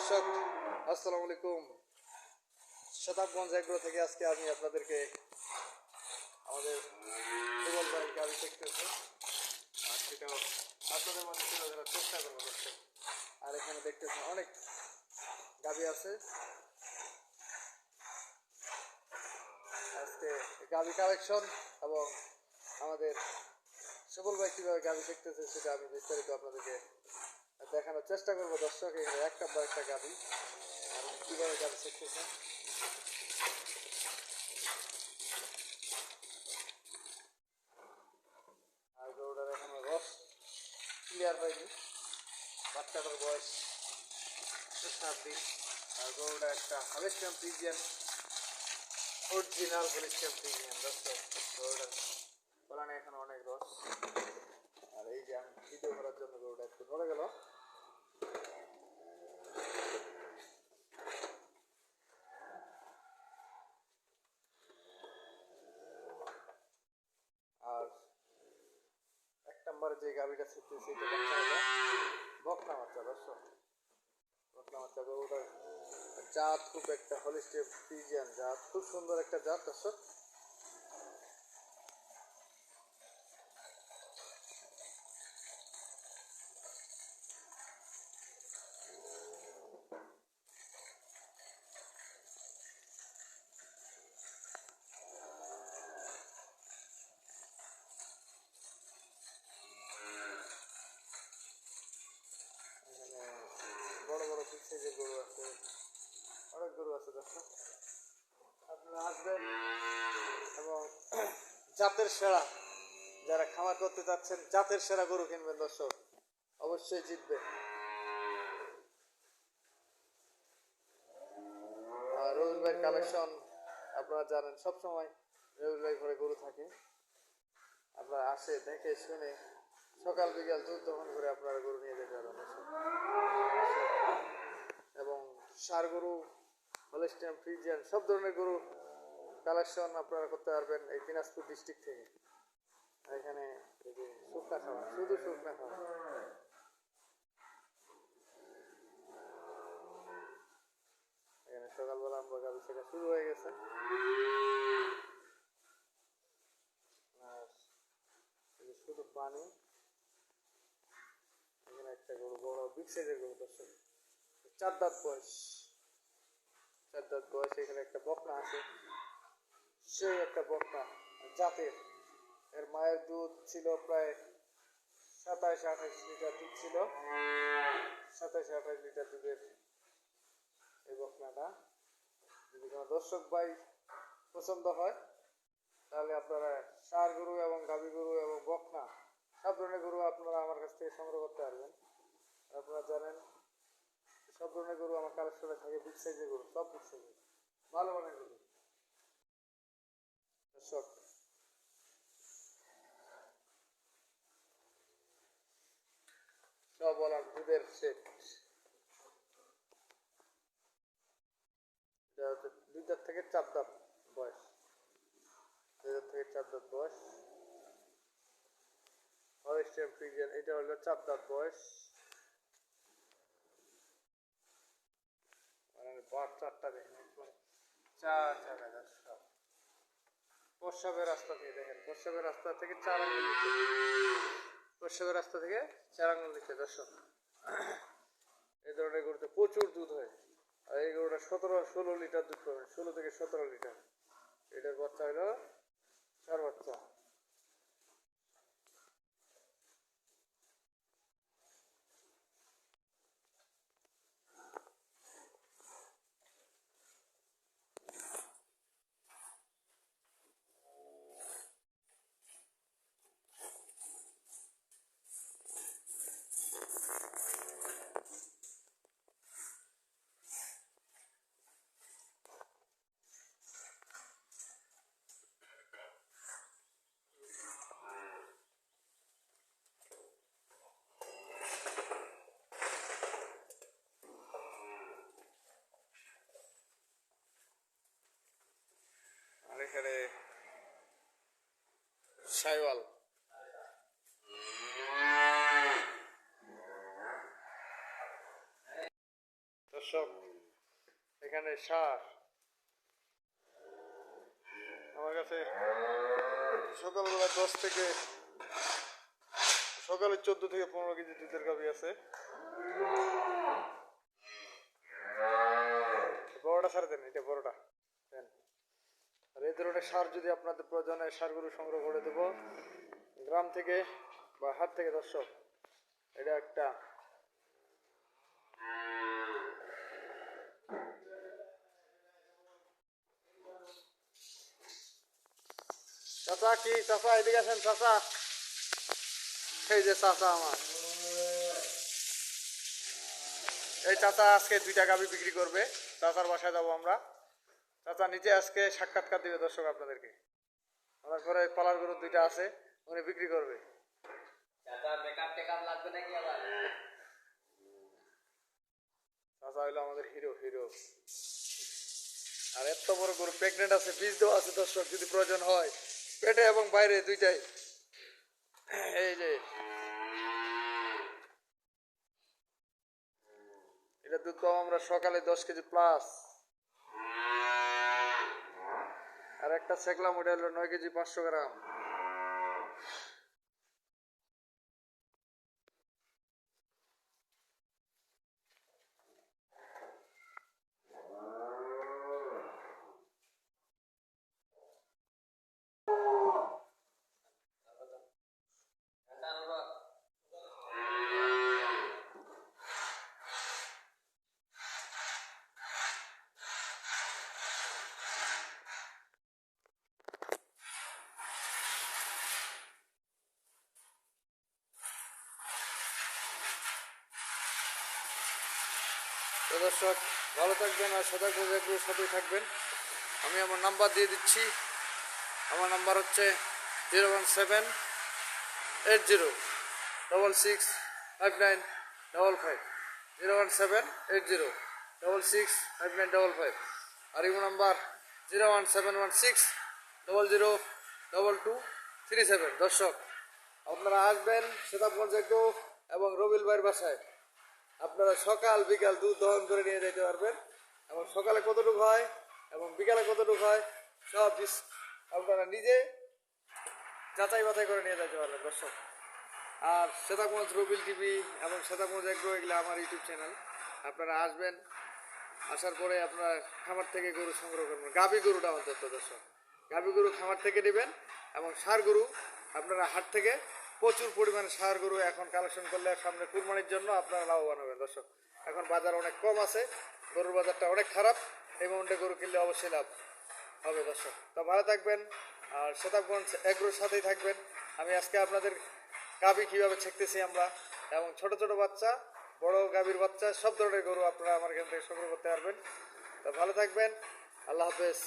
দর্শক, আসসালামু আলাইকুম। শতাবগঞ্জ এগ্রো থেকে আজকে আমি আপনাদেরকে আমাদের সুবল ভাই গাড়ি দেখতেছি। আর সেটাও আপনাদের মধ্যে তুলে চেষ্টা করব দর্শক। আর এখানে দেখতেছেন অনেক গাবি আছে। আজকে গাবি কালেকশন এবং আমাদের সুবল ভাই কীভাবে গাবি দেখতেছে সেটা আমি বিস্তারিত আপনাদেরকে চেষ্টা করব দর্শক একটা বা একটা গাবি আর কীভাবে গাবি শিখতেছেন আর গরুটার এখনও রস ক্লিয়ার হয়নি। বাচ্চাটার বয়স সাত আর গরুটা একটা হাবেস্টাম প্রিজিয়ান অরিজিনাল হাবেস্টাম প্রিজিয়ান দর্শক গরুটার বলানে এখন অনেক রস। আর এই যে আমি ভিডিও করার জন্য গরুটা একটু ধরে গেল আর এক নম্বরে যে গাড়িটা ছিটতেছে এটা বকনা বাচ্চা দর্শক বকনা বাচ্চা গরুটার জাত খুব একটা হলিস্টেপ ফ্রিজিয়ান জাত, খুব সুন্দর একটা জাত দর্শক জাতের সেরা। যারা খামার করতে চাচ্ছেন জাতের সেরা গরু কিনবেন দর্শক। অবশ্যই জিতবে রবির ভাইয়ের কালেকশন আপনারা জানেন, সবসময় রবির ভাই ঘরে গরু থাকে। আপনারা আসে, দেখে, শুনে সকাল বিকাল দুধ দহন করে আপনারা গরু নিয়ে যেতে পারেন এবং সার গরু, হলিস্টিয়ান ফ্রিজিয়ান সব ধরনের গরু কালেকশন আপনারা করতে পারবেন এই দিনাজপুর ডিস্ট্রিক্ট থেকে। এখানে শুকনা খাওয়া শুধু শুকনা খাওয়া এখানে সকালবেলা আমরা গাড়ি শেখা শুরু হয়ে গেছে। শুধু পানি। এখানে একটা গরু, বড়, বিগ সাইজের গরু, দর্শক। চার দাঁত বয়স। চার দাঁত বয়স, এখানে একটা বকনা আছে। সেই একটা বকনা জাতের। এর মায়ের দুধ ছিল প্রায় সাতাইশ আঠাইশ লিটার দুধ ছিল। সাতাইশ আঠাইশ লিটার দুধের এই বকনাটা যদি কোনো দর্শক ভাই পছন্দ হয়, তাহলে আপনারা সার গরু এবং গাভী গরু এবং বকনা, সব ধরনের গরু আপনারা আমার কাছ থেকে সংগ্রহ করতে পারবেন। আপনারা জানেন, সব ধরনের গরু আমার কালেকশনে থাকে বিগ সাইজের গরু, সব বিগ সাইজের ভালো মানের গরু। দর্শক সব বলার দুধের সেট দুই দাঁত থেকে চার দাঁত বয়স। দুই দাঁত থেকে চার দাঁত বয়স। হলিস্টিয়ান ফ্রিজিয়ান এটা হলো চার দাঁত বয়স। বার চারটা দেখেন চার জায়গায় দর্শক প্রস্রাবের রাস্তা থেকে দেখেন প্রস্রাবের রাস্তা থেকে চার আঙুল নিচে। প্রস্রাবের রাস্তা থেকে চার আঙুল নিচে, দর্শক। এই ধরনের গরুতে প্রচুর দুধ হয়। আর এই গরুটা সতেরো, ষোলো লিটার দুধ পাবেন, ষোলো থেকে সতেরো লিটার। এটার বাচ্চা হলো চার বাচ্চা আর এখানে সাইওয়াল দর্শক, এখানে সার। আমার কাছে সকালবেলা দশ থেকে, সকালে চোদ্দ থেকে পনেরো কেজি দুধের গাভি আছে। বড়টা সার দেন, এটা বড়টা। দেন। আর এই ধরনের সার যদি আপনাদের প্রয়োজন হয় সারগুলো সংগ্রহ করে দেবো, গ্রাম থেকে বা হাট থেকে, দর্শক, এটা একটা চাচা কি? চাচা, এদিকে আছেন চাচা। এই যে চাচা আমার। এই চাচা আজকে দুইটা গাভি বিক্রি করবে। চাচার বাসায় যাব আমরা। চাচা নিজে আজকে সাক্ষাৎকার দিবে দর্শক আপনাদেরকে। আমার ঘরে কলার গরু দুইটা আছে উনি বিক্রি করবে। চাচা হইল আমাদের হিরো হিরো আর এত বড় গরু প্রেগনেন্ট আছে বীজ দেওয়া আছে দর্শক যদি প্রয়োজন হয়। পেটে এবং বাইরে দুইটাই। এই যে। এটা দুধ পাবো আমরা সকালে দশ কেজি প্লাস আর একটা সেকলাম মডেল নয় কেজি পাঁচশো গ্রাম। তো দর্শক, ভালো থাকবেন আর সদা প্রজেক্টের সাথেই থাকবেন। আমি আমার নাম্বার দিয়ে দিচ্ছি। আমার নাম্বার হচ্ছে zero one seven eight zero double six five nine double five. Zero one seven eight zero double six five nine double five. আর imo number zero one seven one six double zero double two three seven. দর্শক, আপনারা আসবেন সেতাবগঞ্জ একটু এবং রবিল ভাইয়ের বাসায়। আপনারা সকাল, বিকাল দুধ দহন করে নিয়ে যেতে পারবেন। এবং সকালে কতটুকু হয় এবং বিকালে কতটুকু হয়, সব আপনারা নিজে যাচাই বাছাই করে নিয়ে যেতে পারবেন, দর্শক। আর শ্বেতাগঞ্জ রবিল টিভি এবং শ্বেতাগঞ্জ এগ্রো এগুলো আমার ইউটিউব চ্যানেল। আপনারা আসবেন, আসার পরে আপনারা খামার থেকে গরু সংগ্রহ করবেন। গাভী গরুটা অন্তত, দর্শক। গাভী গরু খামার থেকে নেবেন এবং সার গরু আপনারা হাট থেকে প্রচুর পরিমাণে সার গরু এখন কালেকশন করলে সামনে কুরবানির জন্য আপনারা লাভবান হবেন। দর্শক, এখন বাজার অনেক কম আছে, গরুর বাজারটা অনেক খারাপ, এই মুহূর্তে গরু কিনলে অবশ্যই লাভ হবে দর্শক। তো ভালো থাকবেন, আর শতাবগঞ্জ এগ্রোর সাথেই থাকবেন। আমি আজকে আপনাদের গাভী কীভাবে ছেকতেছি আমরা, এবং ছোট ছোট বাচ্চা, বড় গাভীর বাচ্চা, সব ধরনের গরু আপনারা আমার এখান থেকে সংগ্রহ করতে পারবেন। তো ভালো থাকবেন, আল্লাহ হাফেজ।